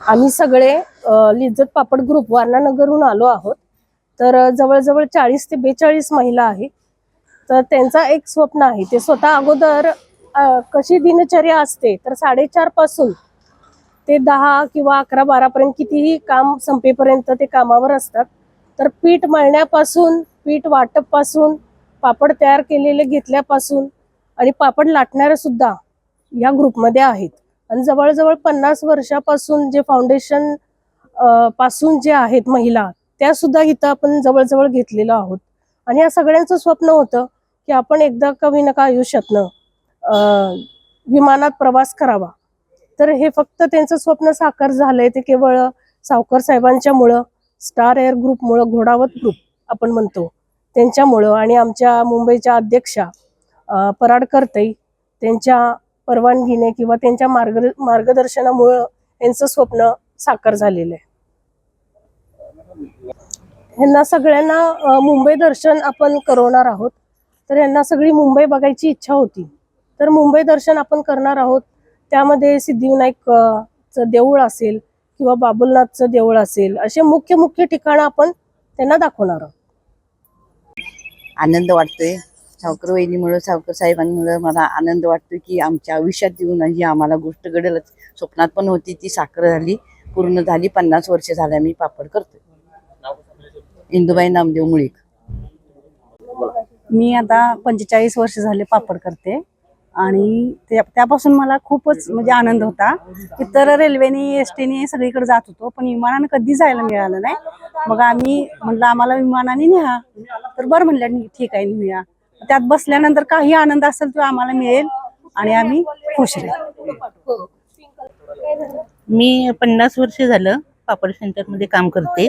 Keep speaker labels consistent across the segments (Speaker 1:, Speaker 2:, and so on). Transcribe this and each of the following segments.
Speaker 1: आम्ही सगळे लिज्जत पापड ग्रुप वारणानगरहून आलो आहोत. तर जवळजवळ चाळीस ते बेचाळीस महिला आहे. तर त्यांचा एक स्वप्न आहे ते स्वतः अगोदर कशी दिनचर्या असते तर साडेचारपासून ते दहा किंवा अकरा बारापर्यंत कितीही काम संपेपर्यंत ते कामावर असतात. तर पीठ मळण्यापासून पीठ वाटपपासून पापड तयार केलेले घेतल्यापासून आणि पापड लाटणारे सुद्धा या ग्रुपमध्ये आहेत. आणि जवळजवळ पन्नास वर्षापासून जे फाउंडेशनपासून जे आहेत महिला त्या सुद्धा इथं आपण जवळजवळ घेतलेलो आहोत. आणि या सगळ्यांचं स्वप्न होतं की आपण एकदा कमी नका आयुष्यातनं विमानात प्रवास करावा. तर हे फक्त त्यांचं स्वप्न साकार झालंय ते केवळ सावकर साहेबांच्यामुळं स्टार एअर ग्रुपमुळं घोडावत ग्रुप आपण म्हणतो त्यांच्यामुळं आणि आमच्या मुंबईच्या अध्यक्षा पराडकर्तई त्यांच्या परवानगीने किंवा त्यांच्या मार्ग मार्गदर्शनामुळं यांचं स्वप्न साकार झालेलं आहे. ह्यांना सगळ्यांना मुंबई दर्शन आपण करवणार आहोत. तर यांना सगळी मुंबई बघायची इच्छा होती. तर मुंबई दर्शन आपण करणार आहोत. त्यामध्ये सिद्धिविनायक देऊळ असेल किंवा बाबुलनाथचं देऊळ असेल असे मुख्य मुख्य ठिकाणं आपण त्यांना दाखवणार आहोत.
Speaker 2: आनंद वाटतोय. सावकर वहिनीमुळं सावकर साहेबांमुळं मला आनंद वाटतो की आमच्या आयुष्यात येऊन ही आम्हाला गोष्ट घडेलच. स्वप्नात पण होती ती साखर झाली पूर्ण झाली पन्नास वर्ष झाल्या मी पापड करतो इंदुबाई नामदेव मुळीक.
Speaker 3: मी आता पंचेचाळीस वर्ष झाले पापड करते आणि त्यापासून मला खूपच म्हणजे आनंद होता. इतर रेल्वेने एस टीने सगळीकडे जात होतो पण विमानानं कधी जायला मिळालं नाही. मग आम्ही म्हणलं आम्हाला विमानाने न्या. तर बरं म्हणलं ठीक आहे नेऊया. त्यात बसल्यानंतर काही आनंद असेल तो आम्हाला मिळेल आणि आम्ही खुश राहील.
Speaker 4: मी पन्नास वर्ष झालं पापड सेंटरमध्ये काम करते.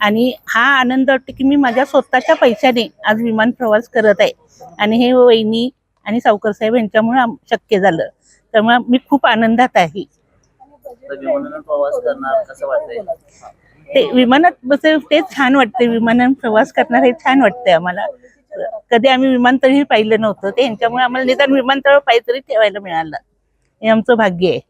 Speaker 4: आणि हा आनंद वाटतो की मी माझ्या स्वतःच्या पैशाने आज विमान प्रवास करत आहे. आणि हे वहिनी आणि सावकर साहेब यांच्यामुळे शक्य झालं. त्यामुळे मी खूप आनंदात आहे. ते विमानात बसे ते छान वाटते विमानात प्रवास करणार हे छान वाटतंय आम्हाला. कधी आम्ही विमानतळही पाहिलं नव्हतं. त्यांच्यामुळे आम्हाला निदान विमानतळ पाहिजे तरी ठेवायला मिळालं. हे आमचं भाग्य आहे.